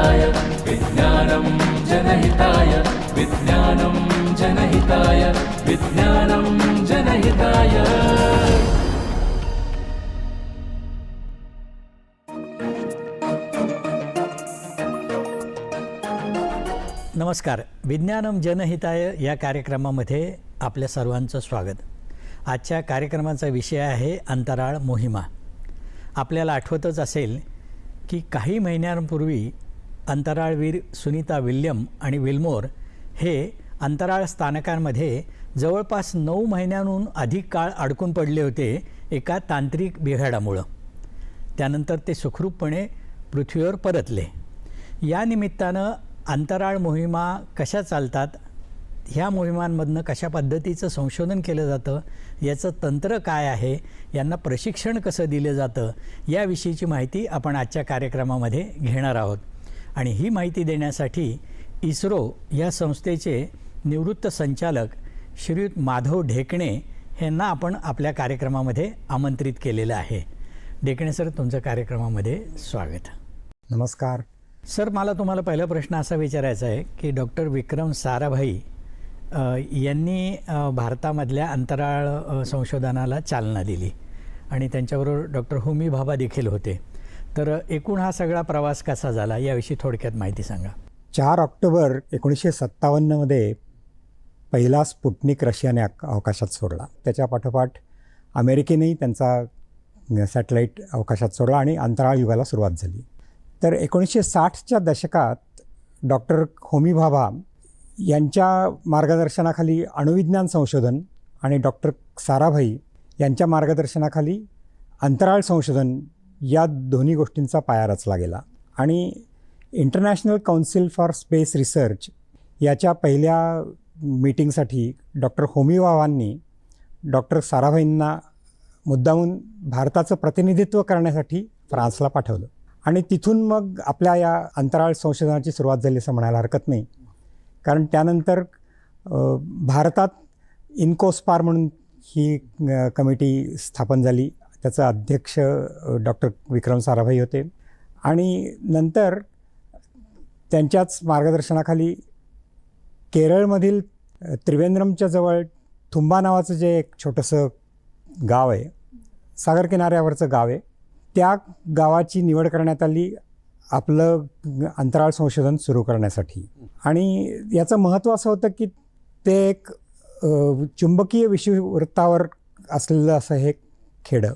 जनहिताय विज्ञानं जनहिताय विज्ञानं जनहिताय विज्ञानं जनहिताय। नमस्कार. विज्ञानम जनहिताय या कार्यक्रमामध्ये आपल्या सर्वांचं स्वागत. आजच्या कार्यक्रमाचा विषय आहे अंतराळ मोहिमा. आपल्याला आठवतच असेल की काही महिन्यांपूर्वी अंतराळवीर सुनीता विल्यम आणि विल्मोर हे अंतराळ स्थानकांमध्ये जवळपास नऊ महिन्यांहून अधिक काळ अडकून पडले होते एका तांत्रिक बिघाडामुळं. त्यानंतर ते सुखरूपपणे पृथ्वीवर परतले. या निमित्तानं अंतराळ मोहिमा कशा चालतात ह्या मोहिमांमधनं कशा पद्धतीचं संशोधन केलं जातं याचं तंत्र काय आहे यांना प्रशिक्षण कसं दिलं जातं याविषयीची माहिती आपण आजच्या कार्यक्रमामध्ये घेणार आहोत. आणि ही माहिती देण्यासाठी इस्रो या संस्थेचे निवृत्त संचालक श्रीयुत माधव ढेकणे यांना आपण आपल्या कार्यक्रमामध्ये आमंत्रित केलेलं आहे. ढेकणे सर तुमचं कार्यक्रमामध्ये स्वागत. नमस्कार. सर मला तुम्हाला पहिला प्रश्न असा विचारायचा आहे की डॉक्टर विक्रम साराभाई यांनी भारतामधल्या अंतराळ संशोधनाला चालना दिली आणि त्यांच्याबरोबर डॉक्टर होमी भाभा देखील होते. तर एकूण हा सगळा प्रवास कसा झाला? याविषयी थोडक्यात माहिती सांगा. चार ऑक्टोबर एकोणीसशे सत्तावन्नमध्ये पहिला स्पुटनिक रशियाने अवकाशात सोडला. त्याच्या पाठोपाठ अमेरिकेनेही त्यांचा सॅटेलाईट अवकाशात सोडला आणि अंतराळ युगाला सुरुवात झाली. तर एकोणीसशे साठच्या दशकात डॉक्टर होमी भाभा यांच्या मार्गदर्शनाखाली अणुविज्ञान संशोधन आणि डॉक्टर साराभाई यांच्या मार्गदर्शनाखाली अंतराळ संशोधन या दोन्ही गोष्टींचा पाया रचला गेला. आणि international council for space research याच्या पहिल्या मीटिंगसाठी डॉक्टर होमी भावांनी डॉक्टर साराभाईंना मुद्दामून भारताचं प्रतिनिधित्व करण्यासाठी फ्रान्सला पाठवलं. आणि तिथून मग आपल्या या अंतराळ संशोधनाची सुरुवात झाली असं म्हणायला हरकत नाही. कारण त्यानंतर भारतात इन्कोस्पार म्हणून ही कमिटी स्थापन झाली. त्याचं अध्यक्ष डॉक्टर विक्रम साराभाई होते. आणि नंतर त्यांच्याच मार्गदर्शनाखाली केरळमधील त्रिवेंद्रमच्या जवळ थुंबा नावाचं जे एक छोटंसं गाव आहे सागर किनाऱ्यावरचं गाव आहे त्या गावाची निवड करण्यात आली आपलं अंतराळ संशोधन सुरू करण्यासाठी. आणि याचं महत्त्व असं होतं की ते एक चुंबकीय विषुववृत्तावर असलेलं असं हे खेडं.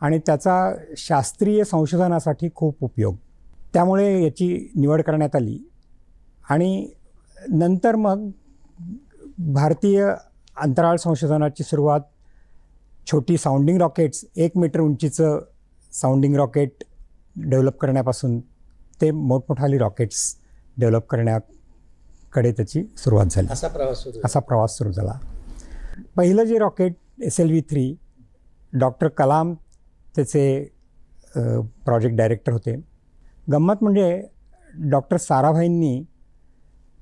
आणि त्याचा शास्त्रीय संशोधनासाठी खूप उपयोग. त्यामुळे याची निवड करण्यात आली. आणि नंतर मग भारतीय अंतराळ संशोधनाची सुरुवात छोटी साऊंडिंग रॉकेट्स एक मीटर उंचीचं साऊंडिंग रॉकेट डेव्हलप करण्यापासून ते मोठमोठाली रॉकेट्स डेव्हलप करण्याकडे त्याची सुरुवात झाली. असा प्रवास सुरू असा प्रवास सुरू झाला. पहिलं जे rocket S L V three doctor Kalam त्याचे प्रोजेक्ट डायरेक्टर होते. गंमत म्हणजे डॉक्टर साराभाईंनी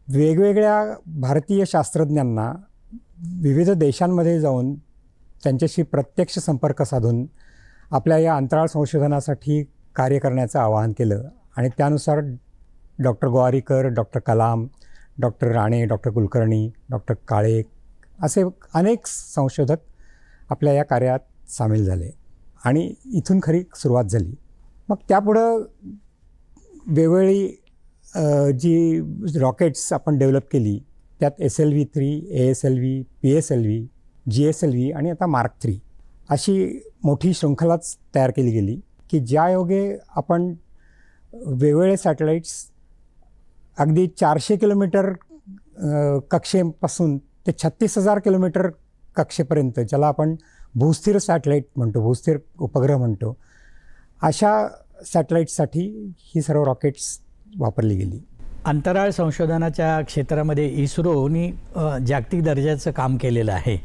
वेगवेगळ्या भारतीय शास्त्रज्ञांना विविध देशांमध्ये जाऊन त्यांच्याशी प्रत्यक्ष संपर्क साधून आपल्या या अंतराळ संशोधनासाठी कार्य करण्याचं आवाहन केलं. आणि त्यानुसार doctor Gowariker doctor Kalam doctor Rane doctor Kulkarni doctor Kale असे अनेक संशोधक आपल्या या कार्यात सामील झाले. आणि इथून खरी सुरुवात झाली. मग त्यापुढं वेगवेगळी जी रॉकेट्स आपण डेव्हलप केली त्यात S L V three A S L V P S L V G S L V आणि आता मार्क थ्री अशी मोठी शृंखलाच तयार केली गेली की ज्या योगे आपण वेगवेगळे सॅटेलाईट्स अगदी चारशे किलोमीटर कक्षेपासून ते छत्तीस हजार किलोमीटर कक्षेपर्यंत ज्याला आपण भूस्थिर सॅटेलाईट म्हणतो भूस्थिर उपग्रह म्हणतो. अशा सॅटेलाईटसाठी ही सर्व रॉकेट्स वापरली गेली. अंतराळ संशोधनाच्या क्षेत्रामध्ये इस्रोनी जागतिक दर्जाचं काम केलेलं आहे.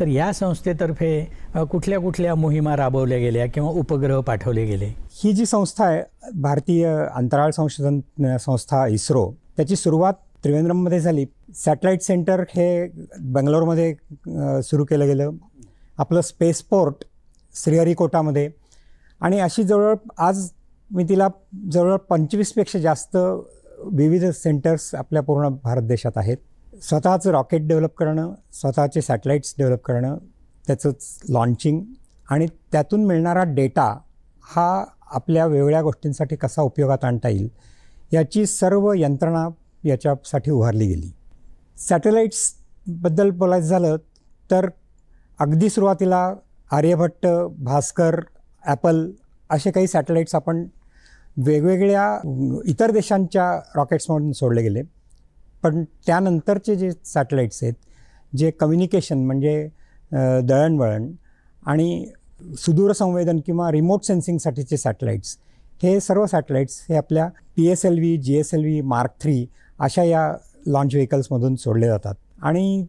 तर या संस्थेतर्फे कुठल्या कुठल्या मोहिमा राबवल्या गेल्या किंवा उपग्रह पाठवले गेले? ही जी संस्था आहे भारतीय अंतराळ संशोधन संस्था इस्रो त्याची सुरुवात त्रिवेंद्रममध्ये झाली. सॅटेलाईट सेंटर हे बंगलोरमध्ये सुरू केलं गेलं. आपलं स्पेसपोर्ट श्रीहरिकोटामध्ये. आणि अशी जवळ आज मी तिला जवळ पंचवीसपेक्षा जास्त विविध सेंटर्स आपल्या पूर्ण भारत देशात आहेत. स्वतःचं रॉकेट डेव्हलप करणं स्वतःचे सॅटेलाईट्स डेव्हलप करणं त्याचंच लॉन्चिंग आणि त्यातून मिळणारा डेटा हा आपल्या वेगवेगळ्या गोष्टींसाठी कसा उपयोगात आणता येईल याची सर्व यंत्रणा याच्यासाठी उभारली गेली. सॅटेलाईट्सबद्दल बोलायचं झालं तर अगदी सुरुवातीला आर्यभट्ट भास्कर ॲपल असे काही सॅटेलाईट्स आपण वेगवेगळ्या इतर देशांच्या रॉकेट्समधून सोडले गेले. पण त्यानंतरचे जे सॅटेलाईट्स आहेत जे कम्युनिकेशन म्हणजे दळणवळण आणि सुदूर संवेदन किंवा रिमोट सेन्सिंगसाठीचे सॅटेलाईट्स हे सर्व सॅटेलाईट्स हे आपल्या P S L V G S L V mark three अशा या लॉन्च व्हेकल्समधून सोडले जातात. आणि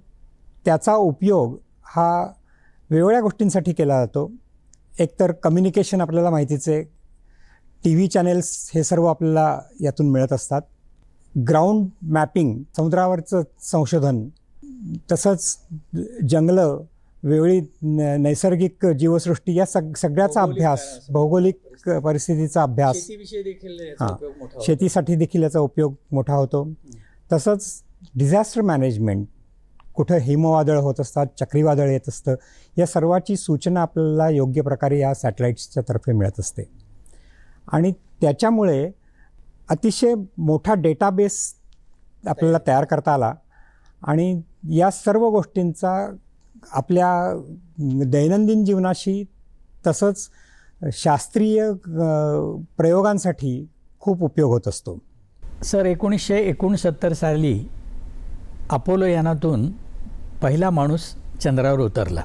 त्याचा उपयोग हा वेगवेगळ्या गोष्टींसाठी केला जातो. एकतर कम्युनिकेशन आपल्याला माहितीच आहे टी व्ही चॅनेल्स हे सर्व आपल्याला यातून मिळत असतात. ग्राउंड मॅपिंग समुद्रावरचं संशोधन तसंच जंगलं वेगळी न- नैसर्गिक जीवसृष्टी या सग सगळ्याचा अभ्यास भौगोलिक परिस्थितीचा अभ्यास. हां. शेतीसाठी देखील याचा उपयोग मोठा होतो. तसंच डिझास्टर मॅनेजमेंट कुठं हिमवादळ होत असतात चक्रीवादळ येत असतं या सर्वाची सूचना आपल्याला योग्य प्रकारे या सॅटेलाईट्सच्या तर्फे मिळत असते. आणि त्याच्यामुळे अतिशय मोठा डेटाबेस आपल्याला तयार करता आला आणि या सर्व गोष्टींचा आपल्या दैनंदिन जीवनाशी तसंच शास्त्रीय प्रयोगांसाठी खूप उपयोग होत असतो. सर एकोणीसशे एकोणसत्तर साली अपोलो यानातून पहिला माणूस चंद्रावर उतरला.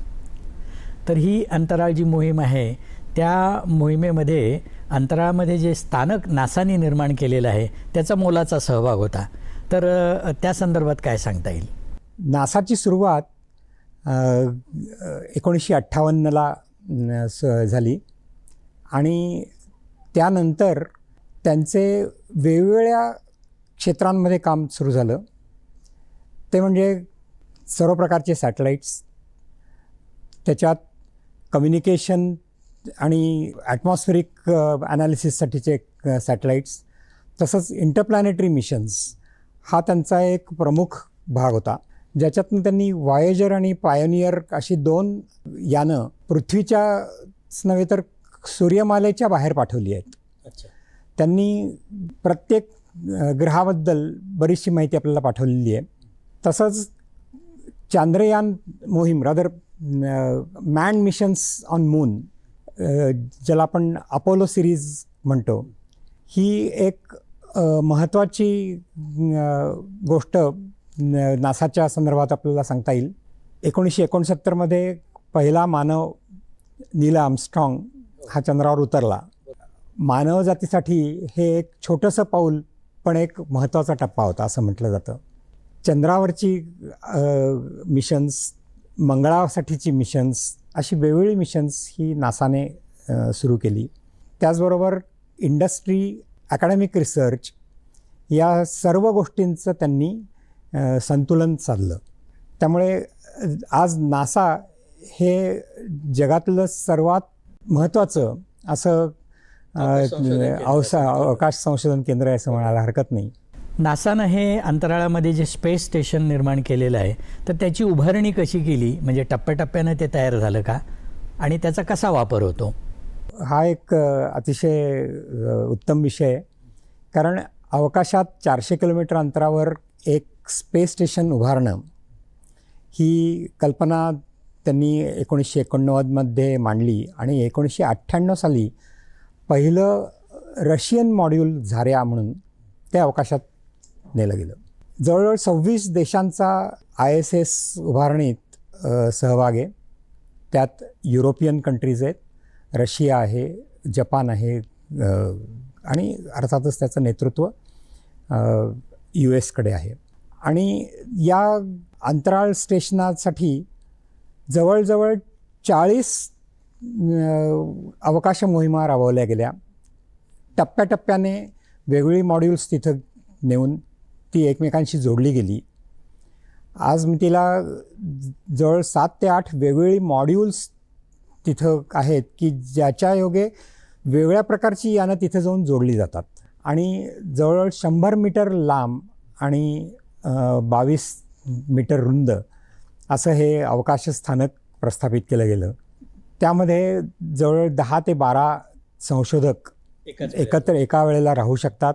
तर ही अंतराळ जी मोहीम आहे. त्या मोहिमेमध्ये अंतराळामध्ये जे स्थानक नासाने निर्माण केलेलं आहे त्याचा मोलाचा सहभाग होता. तर त्या संदर्भात काय सांगता येईल? नासाची सुरुवात एकोणीसशे अठ्ठावन्नला स- झाली. आणि त्यानंतर त्यांचे वेगवेगळ्या क्षेत्रांमध्ये काम सुरू झालं. ते म्हणजे सर्व प्रकारचे सॅटेलाईट्स त्याच्यात कम्युनिकेशन आणि ॲटमॉस्फेरिक ॲनालिसिससाठीचे सॅटेलाईट्स तसंच इंटरप्लॅनेटरी मिशन्स हा त्यांचा एक प्रमुख भाग होता. ज्याच्यातून त्यांनी वायेजर आणि पायोनियर अशी दोन यानं पृथ्वीच्याच नव्हे तर सूर्यमालेच्या बाहेर पाठवली आहेत. त्यांनी प्रत्येक अ, ग्रहाबद्दल बरीचशी माहिती आपल्याला पाठवलेली आहे. तसंच चांद्रयान मोहीम rather man missions on moon ज्याला आपण अपोलो सिरीज म्हणतो. ही एक uh, महत्त्वाची uh, गोष्ट uh, नासाच्या संदर्भात आपल्याला सांगता येईल. एकोणीसशे एकोणसत्तरमध्ये पहिला मानव नील आमस्ट्रॉंग हा चंद्रावर उतरला. मानवजातीसाठी हे एक छोटंसं पाऊल पण एक महत्त्वाचा टप्पा होता असं म्हटलं जातं. चंद्रावरची मिशन्स मंगळासाठीची मिशन्स अशी वेगवेगळी मिशन्स ही नासाने सुरू केली. त्याचबरोबर इंडस्ट्री अकॅडमिक रिसर्च या सर्व गोष्टींचं त्यांनी संतुलन साधलं. त्यामुळे आज नासा हे जगातलं सर्वात महत्त्वाचं असं. अवसा अवकाश संशोधन केंद्र आहे असं म्हणायला हरकत नाही. नासानं हे अंतराळामध्ये जे स्पेस स्टेशन निर्माण केलेलं आहे तर त्याची उभारणी कशी केली? म्हणजे टप्प्याटप्प्यानं ते तयार झालं का? आणि त्याचा कसा वापर होतो? हा एक अतिशय उत्तम विषय आहे. कारण अवकाशात चारशे किलोमीटर अंतरावर एक स्पेस स्टेशन उभारणं ही कल्पना त्यांनी एकोणीसशे एकोणनव्वदमध्ये मांडली आणि एकोणीसशे अठ्ठ्याण्णव साली पहिलं रशियन मॉड्यूल झाऱ्या म्हणून ते अवकाशात नेलं गेलं. जवळजवळ सव्वीस देशांचा आय एस एस उभारणीत सहभाग आहे. त्यात युरोपियन कंट्रीज आहेत रशिया आहे जपान आहे आणि अर्थातच त्याचं नेतृत्व यू एसकडे आहे. आणि या अंतराळ स्टेशनासाठी जवळजवळ चाळीस अवकाश मोहिमा राबवल्या गेल्या. टप्प्याटप्प्याने वेगवेगळी मॉड्यूल्स तिथं नेऊन ती एकमेकांशी जोडली गेली. आज मी तिला जवळ सात ते आठ वेगवेगळी मॉड्यूल्स तिथं आहेत की ज्याच्या योगे वेगळ्या प्रकारची यानं तिथं जाऊन जोडली जातात. आणि जवळजवळ शंभर मीटर लांब आणि बावीस मीटर रुंद असं हे अवकाश स्थानक प्रस्थापित केलं गेलं. त्यामध्ये जवळ दहा ते बारा संशोधक एकत्र एका वेळेला राहू शकतात.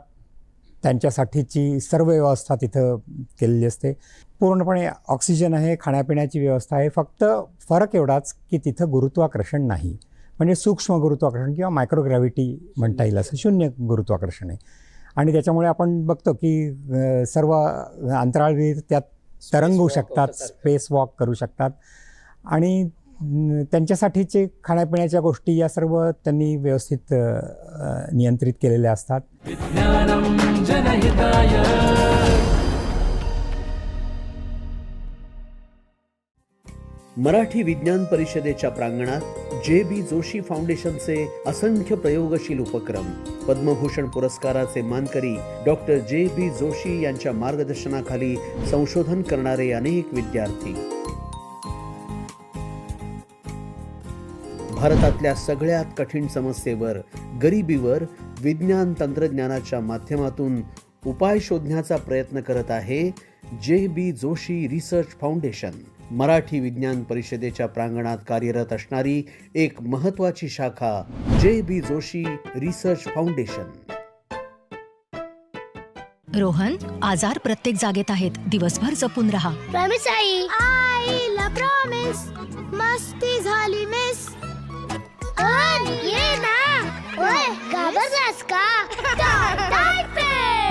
त्यांच्यासाठीची सर्व व्यवस्था तिथं केलेली असते. पूर्णपणे ऑक्सिजन आहे खाण्यापिण्याची व्यवस्था आहे. फक्त फरक एवढाच की तिथं गुरुत्वाकर्षण नाही. म्हणजे सूक्ष्म गुरुत्वाकर्षण किंवा मायक्रोग्रॅव्हिटी म्हणता येईल असं शून्य गुरुत्वाकर्षण आहे. आणि त्याच्यामुळे आपण बघतो की सर्व अंतराळवीर त्यात तरंगू शकतात स्पेस वॉक करू शकतात. आणि त्यांच्यासाठीचे खाण्यापिण्याच्या गोष्टी या सर्व त्यांनी व्यवस्थित नियंत्रित केलेल्या असतात. मराठी विज्ञान परिषदेच्या प्रांगणात जे बी जोशी फाउंडेशनचे असंख्य प्रयोगशील उपक्रम पद्मभूषण पुरस्काराचे मानकरी डॉक्टर जे बी जोशी यांच्या मार्गदर्शनाखाली संशोधन करणारे अनेक विद्यार्थी. भारतातल्या सगळ्यात कठीण समस्येवर गरिबीवर विज्ञान तंत्रज्ञानाच्या माध्यमातून उपाय शोधण्याचा प्रयत्न करत आहे J B Joshi research foundation. Marathi विज्ञान परिषदेच्या प्रांगणात कार्यरत असणारी एक महत्वाची शाखा J B Joshi research foundation. Rohan आजार प्रत्येक जागेत आहेत. दिवसभर जपून राहा. आई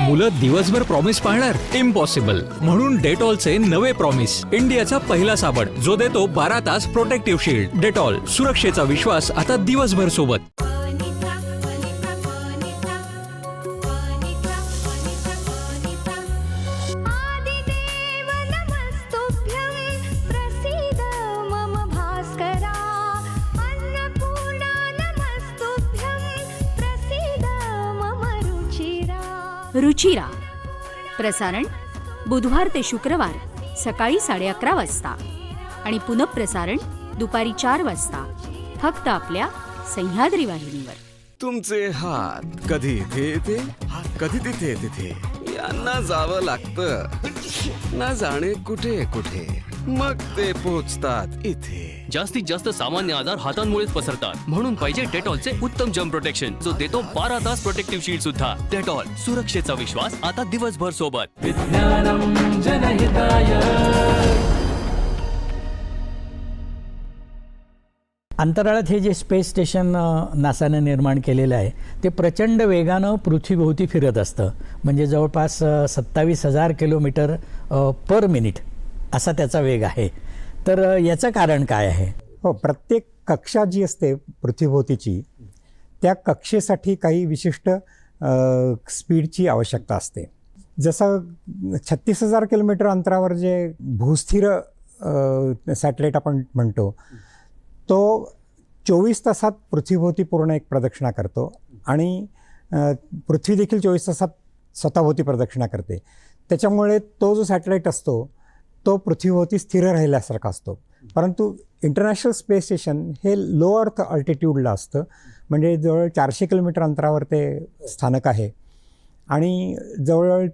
मुलं दिवसभर प्रॉमिस पाळणार? इम्पॉसिबल म्हणून डेटॉलचे नवे प्रॉमिस इंडियाचा पहिला साबण. जो देतो बारा तास प्रोटेक्टिव्ह शिल्ड डेटॉल सुरक्षेचा विश्वास आता दिवसभर सोबत. रुचिरा प्रसारण बुधवार ते शुक्रवार सकाळी साडे अकरा वाजता आणि पुनःप्रसारण दुपारी चार वाजता. फक्त आपल्या सह्याद्री वाहिनीवर. तुमचे हात कधी इथे येते? कधी तिथे तिथे यांना जावं लागतं. ना जाणे कुठे कुठे? मग ते पोचतात इथे. जास्तीत जास्त सामान्य आजार हातांमुळेच पसरतात. म्हणून पाहिजे डेटॉलचे उत्तम जम प्रोटेक्शन जो देतो बारा तास प्रोटेक्टिव्ह शील्ड सुद्धा. डेटॉल सुरक्षेचा विश्वास आता दिवसभर सोबत. जनहिताय. अंतराळात हे जे स्पेस स्टेशन नासानं निर्माण केलेलं आहे ते प्रचंड वेगानं पृथ्वीभोवती फिरत असतं. म्हणजे जवळपास सत्तावीस हजार किलोमीटर पर मिनिट असा त्याचा वेग आहे. तर याचं कारण काय आहे? हो प्रत्येक कक्षा जी असते पृथ्वीभोवतीची त्या कक्षेसाठी काही विशिष्ट स्पीडची आवश्यकता असते. जसं छत्तीस हजार किलोमीटर अंतरावर जे भूस्थिर सॅटेलाईट आपण म्हणतो तो चोवीस तासात पृथ्वीभोवती पूर्ण एक प्रदक्षिणा करतो आणि पृथ्वीदेखील पृथ्वी देखील चोवीस तासात स्वतःभोवती प्रदक्षिणा करते. त्याच्यामुळे तो जो सॅटेलाईट असतो तो पृथ्वीभोवती स्थिर राहिल्यासारखा असतो. परंतु इंटरनॅशनल स्पेस स्टेशन हे लो अर्थ अल्टिट्यूडला असतं. म्हणजे जवळ चारशे किलोमीटर अंतरावर ते स्थानक आहे. आणि जवळजवळ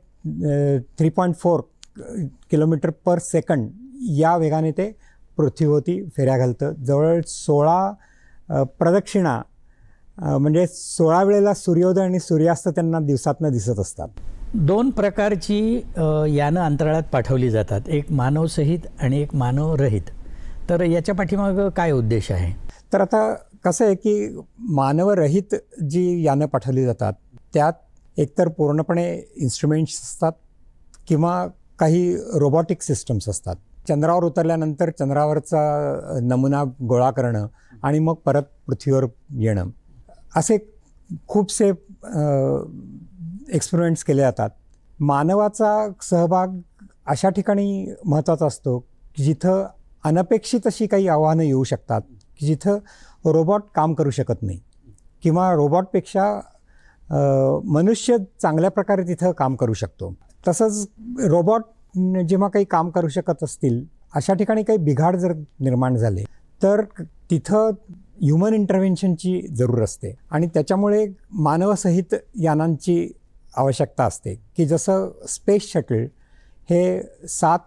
three point four kilometre per second या वेगाने ते पृथ्वीभोवती फेऱ्या घालतं. जवळ सोळा प्रदक्षिणा म्हणजे सोळा वेळेला सूर्योदय आणि सूर्यास्त त्यांना दिवसातनं दिसत असतात. दोन प्रकारची यानं अंतराळात पाठवली जातात. एक मानवसहित आणि एक मानवरहित. तर याच्या पाठीमागं काय उद्देश आहे? तर आता कसं आहे की मानवरहित जी यानं पाठवली जातात त्यात एकतर पूर्णपणे इन्स्ट्रुमेंट्स असतात किंवा काही रोबॉटिक सिस्टम्स असतात. चंद्रावर उतरल्यानंतर चंद्रावरचा नमुना गोळा करणं आणि मग परत पृथ्वीवर येणं. असे खूपसे एक्सपेरिमेंट्स केले जातात. मानवाचा सहभाग अशा ठिकाणी महत्त्वाचा असतो की जिथं अनपेक्षित अशी काही आव्हानं येऊ शकतात की जिथं रोबॉट काम करू शकत नाही किंवा रोबॉटपेक्षा मनुष्य चांगल्या प्रकारे तिथं काम करू शकतो. तसंच रोबॉट जेव्हा काही काम करू शकत असतील अशा ठिकाणी काही बिघाड जर निर्माण झाले तर तिथं ह्युमन इंटरव्हेन्शनची जरूर असते. आणि त्याच्यामुळे मानवसहित यानांची आवश्यकता असते. की जसं स्पेस शटल हे सात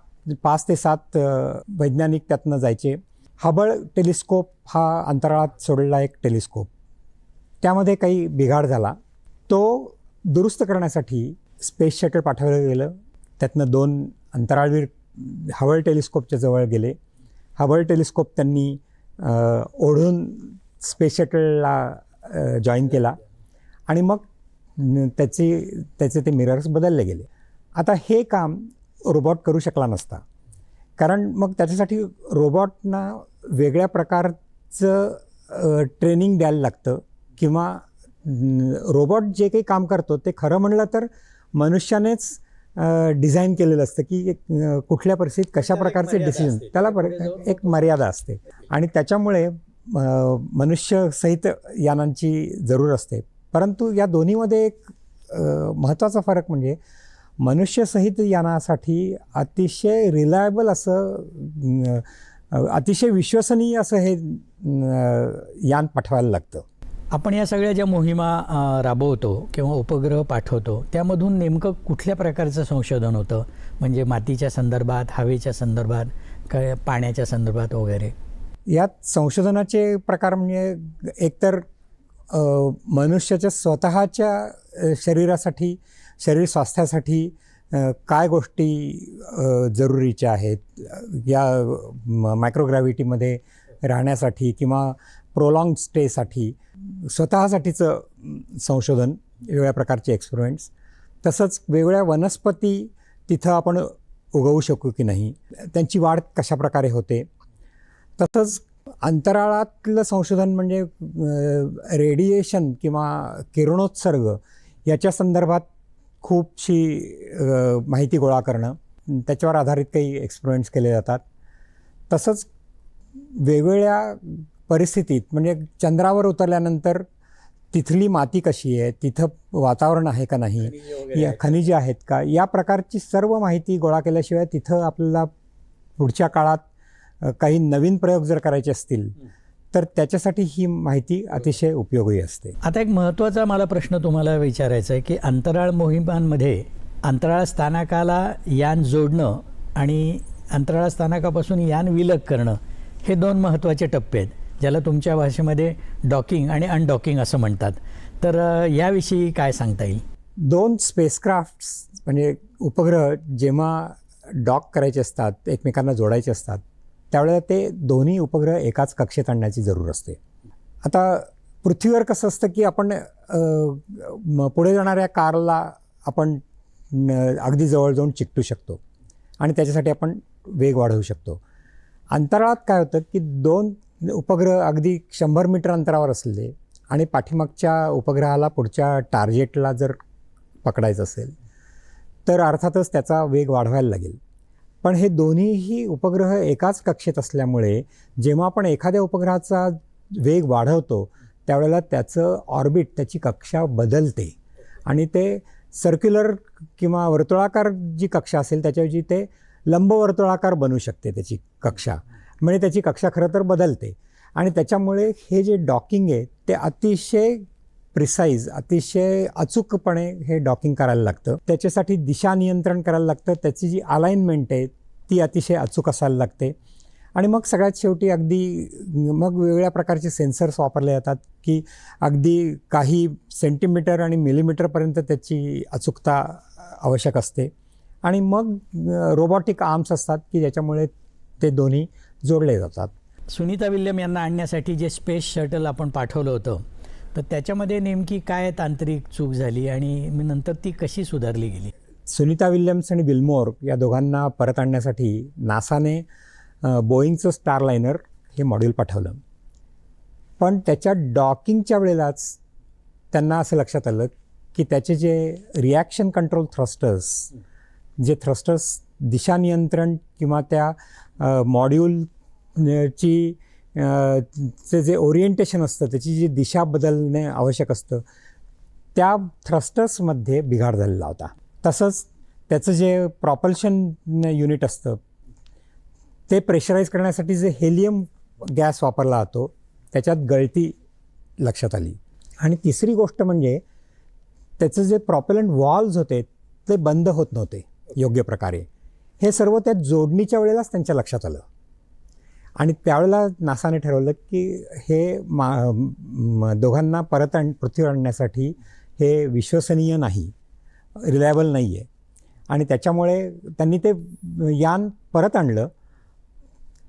पाच ते सात वैज्ञानिक त्यातनं जायचे. हबळ टेलिस्कोप हा अंतराळात सोडलेला एक टेलिस्कोप त्यामध्ये काही बिघाड झाला. तो दुरुस्त करण्यासाठी स्पेस शटल पाठवलं गेलं. त्यातनं दोन अंतराळवीर हबळ टेलिस्कोपच्या जवळ गेले. हबळ टेलिस्कोप त्यांनी ओढून स्पेस शटलला जॉईन केला. आणि मग त्याचे त्याचे ते मिरर्स बदलले गेले. आता हे काम रोबॉट करू शकला नसता. कारण मग त्याच्यासाठी रोबॉटना वेगळ्या प्रकारचं ट्रेनिंग द्यायला लागतं किंवा रोबॉट जे काही काम करतो ते खरं म्हणलं तर मनुष्यानेच डिझाईन केलेलं असतं की कुठल्या परिस्थितीत कशा प्रकारचे डिसिजन त्याला पर- एक मर्यादा असते. आणि त्याच्यामुळे मनुष्यसहित यानांची जरूर असते. परंतु या दोन्हीमध्ये एक महत्त्वाचा फरक म्हणजे मनुष्यसहित यानासाठी अतिशय रिलायबल असं अतिशय विश्वसनीय असं हे यान पाठवायला लागतं. आपण या सगळ्या ज्या मोहिमा राबवतो किंवा उपग्रह पाठवतो त्यामधून नेमकं कुठल्या प्रकारचं संशोधन होतं? म्हणजे मातीच्या संदर्भात हवेच्या संदर्भात काय पाण्याच्या संदर्भात वगैरे? यात संशोधनाचे प्रकार म्हणजे एकतर मनुष्याच्या स्वतःच्या शरीरासाठी शरीर स्वास्थ्यासाठी काय गोष्टी जरुरीच्या आहेत? या मायक्रोग्रॅव्हिटीमध्ये राहण्यासाठी किंवा प्रोलॉंग स्टेसाठी स्वतःसाठीचं संशोधन वेगवेगळ्या प्रकारचे एक्सपेरिमेंट्स तसंच वेगवेगळ्या वनस्पती तिथं आपण उगवू शकू की नाही? त्यांची वाढ कशा प्रकारे होते? तसंच अंतराळातलं संशोधन म्हणजे रेडिएशन किंवा किरणोत्सर्ग याच्या संदर्भात खूपशी माहिती गोळा करणं. त्याच्यावर आधारित काही एक्सपेरिमेंट्स केले जातात. तसंच वेगवेगळ्या परिस्थितीत म्हणजे चंद्रावर उतरल्यानंतर तिथली माती कशी आहे तिथं वातावरण आहे का नाही या खनिजे आहेत का या प्रकारची सर्व माहिती गोळा केल्याशिवाय तिथं आपल्याला पुढच्या काळात काही नवीन प्रयोग जर करायचे असतील तर त्याच्यासाठी ही माहिती अतिशय उपयोगी असते. आता एक महत्त्वाचा मला प्रश्न तुम्हाला विचारायचा आहे की अंतराळ मोहिमांमध्ये अंतराळ स्थानकाला यान जोडणं आणि अंतराळ स्थानकापासून यान विलग करणं हे दोन महत्त्वाचे टप्पे आहेत ज्याला तुमच्या भाषेमध्ये डॉकिंग आणि अनडॉकिंग असं म्हणतात. तर अ, याविषयी काय सांगता येईल? दोन स्पेसक्राफ्ट्स म्हणजे उपग्रह जेव्हा डॉक करायचे असतात एकमेकांना जोडायचे असतात त्यावेळेला ते दोन्ही उपग्रह एकाच कक्षेत आणण्याची जरूर असते. आता पृथ्वीवर कसं असतं की आपण म- पुढे जाणाऱ्या कारला आपण न- अगदी जवळ जाऊन चिकटू शकतो आणि त्याच्यासाठी आपण वेग वाढवू शकतो. अंतराळात काय होतं की दोन उपग्रह अगदी शंभर मीटर अंतरावर असले आणि पाठीमागच्या उपग्रहाला पुढच्या टार्गेटला जर पकडायचं असेल तर अर्थातच त्याचा वेग वाढवायला लागेल. पण हे दोन्हीही उपग्रह एकाच कक्षेत असल्यामुळे जेव्हा आपण एखाद्या उपग्रहाचा वेग वाढवतो त्यावेळेला त्याचं ऑर्बिट त्याची कक्षा बदलते. आणि ते सर्क्युलर किंवा वर्तुळाकार जी कक्षा असेल त्याच्याऐवजी ते लंबवर्तुळाकार बनू शकते त्याची कक्षा. म्हणजे त्याची कक्षा खरं तर बदलते. आणि त्याच्यामुळे हे जे डॉकिंग आहे ते अतिशय प्रिसाईज अतिशय अचूकपणे हे डॉकिंग करायला लागतं. त्याच्यासाठी दिशा नियंत्रण करायला लागतं. त्याची जी अलाइनमेंट आहे ती अतिशय अचूक असायला लागते. आणि मग सगळ्यात शेवटी अगदी मग वेगवेगळ्या प्रकारचे सेन्सर्स वापरले जातात की अगदी काही सेंटीमीटर आणि मिलीमीटरपर्यंत त्याची अचूकता आवश्यक असते. आणि मग रोबॉटिक आर्म्स असतात की ज्याच्यामुळे ते दोन्ही जोडले जातात. सुनीता विल्यम यांना आणण्यासाठी जे स्पेस शटल आपण पाठवलं होतं तर त्याच्यामध्ये नेमकी काय तांत्रिक चूक झाली आणि मी नंतर ती कशी सुधारली गेली? सुनीता विल्यम्स आणि विल्मोर या दोघांना परत आणण्यासाठी नासाने बोईंगचं स्टारलायनर हे मॉड्यूल पाठवलं. पण त्याच्या डॉकिंगच्या वेळेलाच त्यांना असं लक्षात आलं की त्याचे जे रिॲक्शन कंट्रोल थ्रस्टर्स जे थ्रस्टर्स दिशा नियंत्रण किंवा त्या मॉड्यूलची चे जे ओरिएंटेशन असतं त्याची जी दिशा बदलणे आवश्यक असतं त्या थ्रस्टर्समध्ये बिघाड झालेला होता. तसंच त्याचं जे प्रॉपल्शन युनिट असतं ते प्रेशराईज करण्यासाठी जे हेलियम गॅस वापरला जातो त्याच्यात गळती लक्षात आली. आणि तिसरी गोष्ट म्हणजे त्याचं जे प्रॉपेलंट वॉल्स होते ते बंद होत नव्हते योग्य प्रकारे. हे सर्व त्या जोडणीच्या वेळेलाच त्यांच्या लक्षात आलं. आणि त्यावेळेला नासाने ठरवलं की हे मा दोघांना परत आण पृथ्वीवर आणण्यासाठी हे विश्वसनीय नाही रिलायबल नाही आहे आणि त्याच्यामुळे त्यांनी ते यान परत आणलं.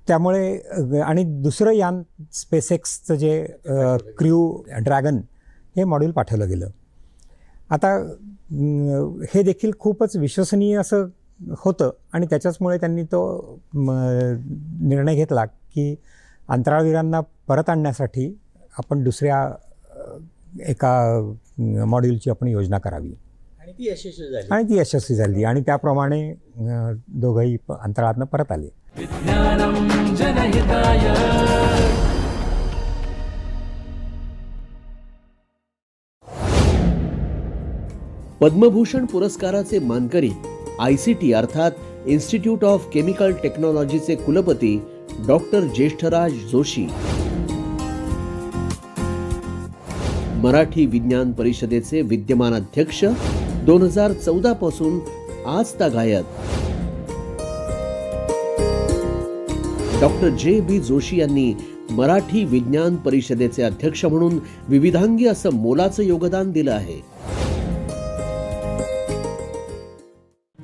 त्यामुळे आणि दुसरं यान स्पेसेक्सचं जे क्र्यू ड्रॅगन हे मॉड्यूल पाठवलं गेलं. आता हे देखील खूपच विश्वसनीय असं होतं. आणि त्याच्याचमुळे त्यांनी तो निर्णय घेतला की अंतराळवीरांना परत आणण्यासाठी आपण दुसऱ्या एका मॉड्यूलची आपण योजना करावी. आणि ती यशस्वी झाली. आणि ती यशस्वी झाली. आणि त्याप्रमाणे दोघंही प- अंतराळातनं परत आले. पद्मभूषण पुरस्काराचे मानकरी आय सी टी अर्थात इन्स्टिट्यूट ऑफ केमिकल टेक्नॉलॉजीचे कुलपती डॉक्टर ज्येष्ठराज जोशी. मराठी विज्ञान परिषदेचे विद्यमान अध्यक्ष दोन हजार चौदा पासून आज गायत डॉक्टर जे बी जोशी यांनी मराठी विज्ञान परिषदेचे अध्यक्ष म्हणून विविधांगी असं मोलाचं योगदान दिलं आहे.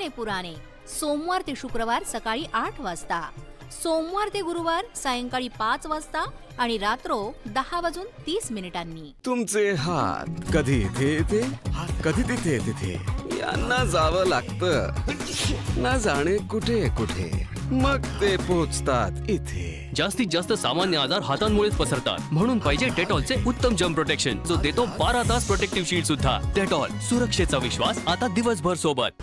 तराने पुराणे. सोमवार ते शुक्रवार सकाळी आठ वाजता. सोमवार ते गुरुवार सायंकाळी पाच वाजता आणि रात्रो दहा वाजून तीस मिनिटांनी. तुमचे हात कधी इथे येते? कधी तिथे तिथे यांना जावं लागतं. ना जाणे कुठे कुठे. मग ते पोचतात इथे. जास्तीत जास्त सामान्य आजार हातांमुळेच पसरतात. म्हणून पाहिजे डेटॉलचे उत्तम जम प्रोटेक्शन जो देतो बारा तास प्रोटेक्टिव्ह शील्ड सुद्धा. डेटॉल सुरक्षेचा विश्वास आता दिवसभर सोबत.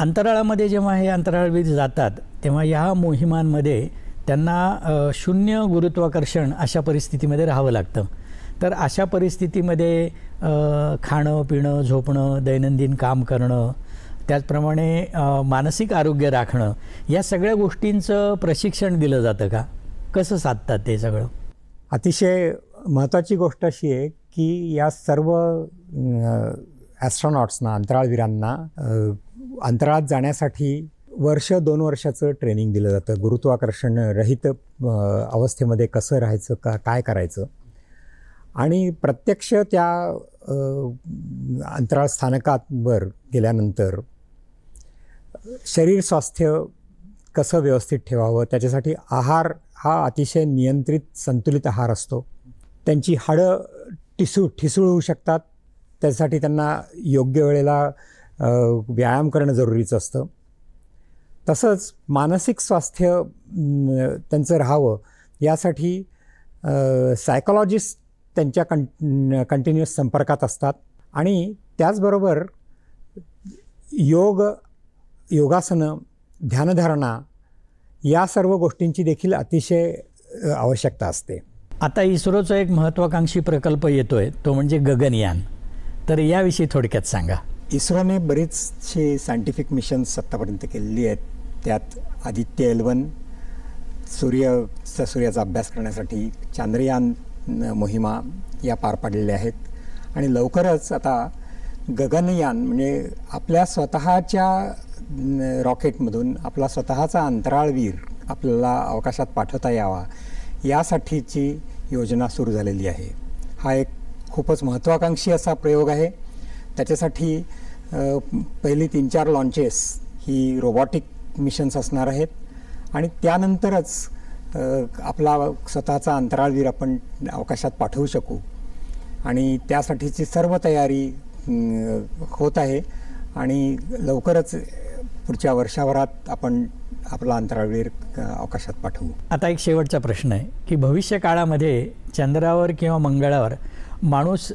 अंतराळामध्ये जेव्हा हे अंतराळवीर जातात तेव्हा ह्या मोहिमांमध्ये त्यांना शून्य गुरुत्वाकर्षण अशा परिस्थितीमध्ये राहावं लागतं. तर अशा परिस्थितीमध्ये खाणं पिणं झोपणं दैनंदिन काम करणं त्याचप्रमाणे मानसिक आरोग्य राखणं या सगळ्या गोष्टींचं प्रशिक्षण दिलं जातं का? कसं साधतात ते सगळं? अतिशय महत्त्वाची गोष्ट अशी आहे की या सर्व ॲस्ट्रॉनॉट्सना अंतराळवीरांना अंतराळात जाण्यासाठी वर्ष दोन वर्षाचं ट्रेनिंग दिलं जातं. गुरुत्वाकर्षण रहित अवस्थेमध्ये कसं राहायचं का काय करायचं? आणि प्रत्यक्ष त्या अंतराळ स्थानकांवर गेल्यानंतर शरीर स्वास्थ्य कसं व्यवस्थित ठेवावं? त्याच्यासाठी आहार हा अतिशय नियंत्रित संतुलित आहार असतो. त्यांची हाडं टिसू ठिसूळ होऊ शकतात. त्यासाठी त्यांना योग्य वेळेला व्यायाम करणं जरुरीचं असतं. तसंच मानसिक स्वास्थ्य त्यांचं राहावं यासाठी सायकॉलॉजिस्ट त्यांच्या कं कंटिन्युअस संपर्कात असतात. आणि त्याचबरोबर योग योगासनं ध्यानधारणा या सर्व गोष्टींची देखील अतिशय आवश्यकता असते. आता इस्रोचा एक महत्त्वाकांक्षी प्रकल्प येतो आहे तो म्हणजे गगनयान. तर याविषयी थोडक्यात सांगा. इस्रोने बरीचशी सायंटिफिक मिशन्स आत्तापर्यंत केलेली आहेत. त्यात आदित्य एलवन सूर्यचा सूर्याचा अभ्यास करण्यासाठी चांद्रयान मोहिमा या पार पाडलेल्या आहेत. आणि लवकरच आता गगनयान म्हणजे आपल्या स्वतःच्या रॉकेटमधून आपला स्वतःचा अंतराळवीर आपल्याला अवकाशात पाठवता यावा यासाठीची योजना सुरू झालेली आहे. हा एक खूपच महत्त्वाकांक्षी असा प्रयोग आहे. त्याच्यासाठी पहिली तीन चार लॉन्चेस ही रोबॉटिक मिशन्स असणार आहेत. आणि त्यानंतरच आपला स्वतःचा अंतराळवीर आपण अवकाशात पाठवू शकू. आणि त्यासाठीची सर्व तयारी होत आहे. आणि लवकरच पुढच्या वर्षभरात आपण आपला अंतराळवीर अवकाशात पाठवू. आता एक शेवटचा प्रश्न आहे की भविष्य काळामध्ये चंद्रावर किंवा मंगळावर माणूस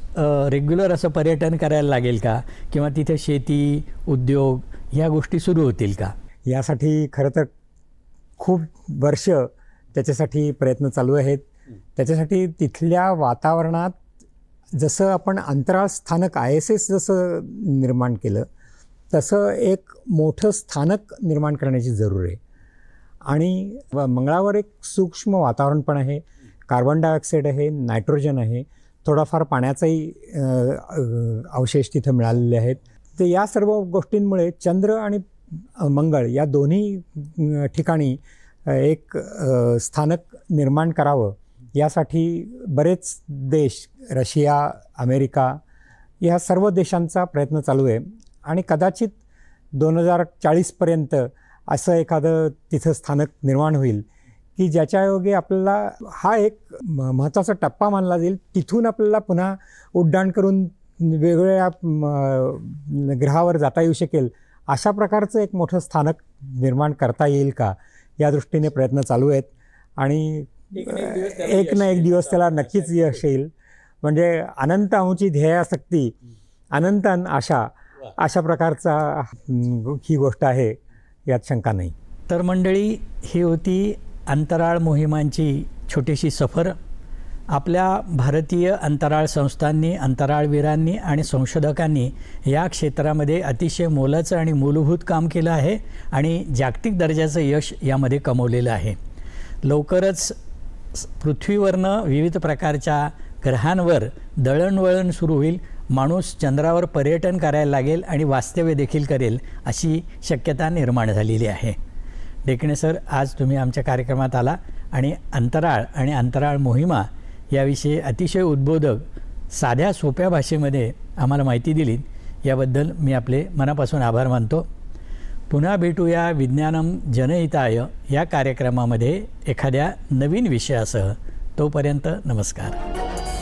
रेग्युलर असं पर्यटन करायला लागेल का? किंवा तिथे शेती उद्योग ह्या गोष्टी सुरू होतील का? यासाठी खरं तर खूप वर्ष त्याच्यासाठी प्रयत्न चालू आहेत. त्याच्यासाठी तिथल्या वातावरणात जसं आपण अंतराळ स्थानक आय एस एस जसं निर्माण केलं तसं एक मोठं स्थानक निर्माण करण्याची जरूर आहे. आणि मंगळावर एक सूक्ष्म वातावरण पण आहे. कार्बन डायऑक्साईड आहे नायट्रोजन आहे. थोडाफार पाण्याचाही अवशेष तिथं मिळालेले आहेत. तर या सर्व गोष्टींमुळे चंद्र आणि मंगळ या दोन्ही ठिकाणी एक स्थानक निर्माण करावं यासाठी बरेच देश रशिया अमेरिका या सर्व देशांचा प्रयत्न चालू आहे. आणि कदाचित दोन हजार चाळीसपर्यंत असं एखादं तिथं स्थानक निर्माण होईल. की ज्याच्यायोगे आपल्याला हा एक म- महत्त्वाचा टप्पा मानला जाईल. तिथून आपल्याला पुन्हा उड्डाण करून वेगवेगळ्या ग्रहावर जाता येऊ शकेल अशा प्रकारचं एक मोठं स्थानक निर्माण करता येईल का? या दृष्टीने प्रयत्न चालू आहेत. आणि एक ना एक दिवस त्याला नक्कीच यश येईल. म्हणजे अनंत आमची ध्येयासक्ती अनंतन आशा अशा प्रकारचा ही गोष्ट आहे. यात शंका नाही. तर मंडळी ही होती अंतराळ मोहिमांची छोटीशी सफर आपल्या भारतीय अंतराळ संस्थांनी अंतराळवीरांनी आणि संशोधकांनी या क्षेत्रामध्ये अतिशय मोलाचं आणि मूलभूत काम केलं आहे आणि जागतिक दर्जाचं यश यामध्ये कमवलेलं आहे. लवकरच पृथ्वीवरनं विविध प्रकारच्या ग्रहांवर दळणवळण सुरू होईल माणूस चंद्रावर पर्यटन करायला लागेल आणि वास्तव्य देखील करेल अशी शक्यता निर्माण झालेली आहे. डेकणे सर आज तुम्ही आमच्या कार्यक्रमात आला आणि अंतराळ आणि अंतराळ मोहिमा याविषयी अतिशय उद्बोधक साध्या सोप्या भाषेमध्ये आम्हाला माहिती दिली याबद्दल मी आपले मनापासून आभार मानतो. पुन्हा भेटूया विज्ञानम जनहिताय या कार्यक्रमामध्ये एखाद्या नवीन विषयासह. तोपर्यंत नमस्कार.